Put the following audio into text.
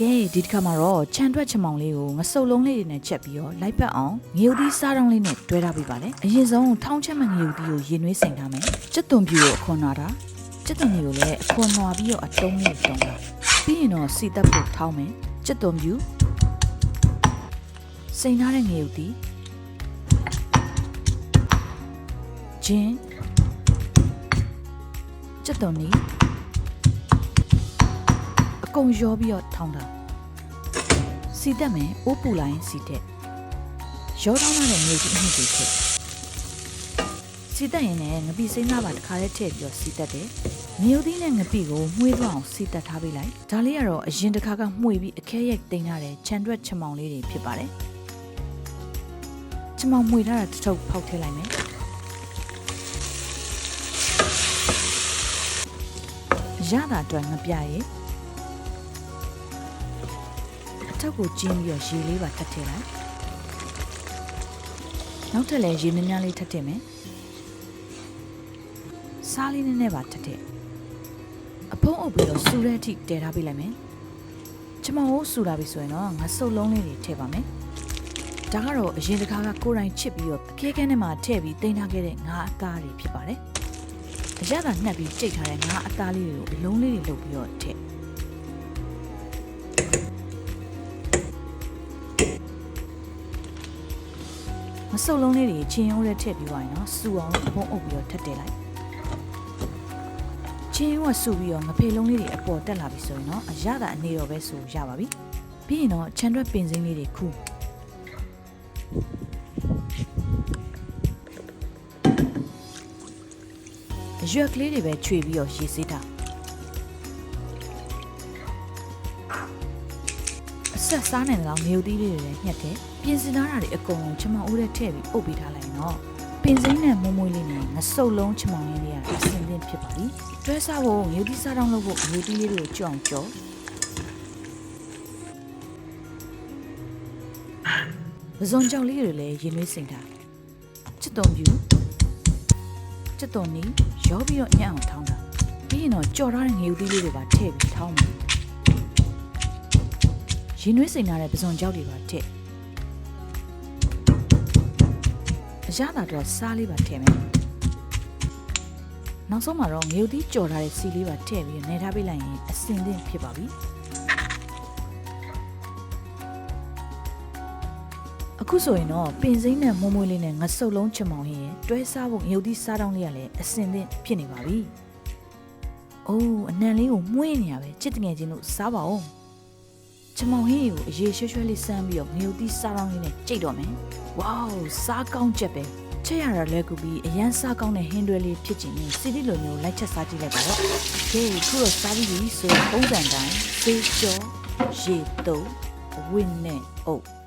ကဲဒီတစ်ခါမှာတော့ခြံထွက်ချမောင်လေးကိုငစုပ်လုံးလေးတွေနဲ့ချက်ပြီးတော့လိုက်ပတ်အောင်ငရုတ်သီးစားတောင်းလေးနဲ့တွဲထားပေးပါလေအရင်ဆုံးထောင်းချက်မငရုတ်သီးကိုရင်နွေးစိန်ထားမယ်စက်သွန်ပြူကိုအခွန်နွားတာစက်သွန်တွေကိုလည်းအခွန်နွားပြီးတော့အတုံးလေးတုံးတာပြီးရင်တော့စီတက်ဖို့ထောင်းမယ်စက်သွန်ပြူစိန်ထားတဲ့ငရုတ်သီးဂျင်းစက်သွန်နီအ ကုန်ရောပြီးတော့ထောင်းတာစီတက်မယ်အိုးပူလိုက်ရင်စီတက်ရောထောင်းလာတဲ့ငရုတ်သီးအမှုတွေဖြစ်စီတက်ရင်လည်းငပိစိမ့်သားပါတစ်ခါတည်းထည့်ပြီးတော့စီတက်တယ်ငရုတ်သီးနဲ့ငပိကိုမှုေးသွားအောင်စီတက်ထားပေးလိုက်ဒါလေးကတော့အရင်တစ်ခါကမှုေးပြီးအခဲရိုက်တင်ထားတဲ့ခြံတွက်ချမောင်လေးတွေဖြစ်ပါတယ်ချမောင်မှုေးထားတာတစ်ထုပ်ဖောက်ထည့်လိုက်မယ်ရတာအတွက်ငပြရဲ့ ထက်ကိုကျင်းပြီးတော့ရေလေးပါထပ်ထည့်လိုက်နောက်ထပ်လည်းရေမြများလေးထပ်ထည့်မယ်စားလေးနည်းနည်းပါထပ်ထည့်အဖုံးအုပ်ပြီးတော့စူတဲ့အထိတည်ထားပေးလိုက်မယ်ချမောင်ကိုစူလာပြီဆိုရင်တော့ငါစုပ်လုံးလေးတွေထည့်ပါမယ်ဒါကတော့အရင်တစ်ခါကကိုယ်တိုင်ချစ်ပြီးတော့အခဲခဲနဲ့မှထည့်ပြီးတင်ထားခဲ့တဲ့ငါအသားတွေဖြစ်ပါတယ်အရသာနှက်ပြီးကြိတ်ထားတဲ့ငါအသားလေးတွေကိုအလုံးလေးတွေလုပ်ပြီးတော့ထည့် မစုပ်လုံးလေးတွေချင်းရိုးနဲ့ထည့်ပြီးသွားရင်တော့စူအောင်လို့အဖုံးအုပ်ပြီးတော့ထပ်တည်လိုက်ချင်းရိုးကစူပြီးတော့ငဖေလုံးလေးတွေအပေါ်တက်လာပြီဆိုရင်တော့အရသာအနေတော့ပဲဆိုရပါပြီပြီးရင်တော့ခြံတွက်ပင်စင်းလေးတွေခူးအရွက်ကလေးတွေပဲခြွေပြီးတော့ရေစေးတာအ ဆက်စားနေတော့ငရုတ်သီးလေးတွေလည်းညှက်တယ်ပြင်စင်ထားတာတွေအကုန်လုံးချမောင်ဦးထဲထည့်ပြီးအုပ်ပေးထားလိုက်တော့ပင်စိမ့်နဲ့မုံမွေးလေးနဲ့ငစုပ်လုံးချမောင်လေးတွေကအစင်သင့်ဖြစ်ပါပြီတွဲစားဖို့ငရုတ်သီးစားတောင်းလုပ်ဖို့ငရုတ်သီးလေးတွေကိုကြောင်ကြောပဇွန်ကြောင်လေးတွေလည်းရင်နှွေးစိမ့်တာချစ်တုံပြူချစ်တုံနီရောပြီးတော့ညံ့အောင်ထောင်းတာပြီးရင်တော့ကြော်ထားတဲ့ငရုတ်သီးလေးတွေပါထည့်ပြီးထောင်းမယ် ရင်နှွေးစိမ့်ထားတဲ့ပဇွန်ကြောက်တွေပါထည့်အရသာတော့စားလေးပါထည့်မယ်နောက်ဆုံးမှာတော့ငရုတ်သီးကြော်ထားတဲ့စီလေးပါထည့်ပြီးနေထားပေးလိုက်ရင်အစင်သင့်ဖြစ်ပါပြီအခုဆိုရင်တော့ပင်စိမ့်နဲ့မွမွေးလေးနဲ့ငဆုပ်လုံးချမောင်ဟင်းရဲ့တွဲစားဖို့ငရုတ်သီးစားတောင်းလေးကလည်းအစင်သင့်ဖြစ်နေပါပြီ။အိုးအနံလေးကိုမှုေးနေရပဲချစ်တငယ်ချင်းတို့စားပါဦး။ ချမောင်ဟင်းကိုအရေရွှဲရွှဲလေးစမ်းပြီးတော့ငရုတ်သီးစားတောင်းလေးနဲ့ကြိတ်တော့မယ်။ဝေါစားကောင်းချက်ပဲ။ချက်ရတာလဲကူပြီးအရန်စားကောင်းတဲ့ဟင်းတွဲလေးဖြစ်ချင်ရင်စီတီလိုမျိုးလိုက်ချက်စားကြည့်လိုက်ပါတော့။ကဲခုတော့စားပြီးပြီဆိုတော့ပုံစံတိုင်းစေးကြောရေတုံးဝင်းနဲ့အုပ်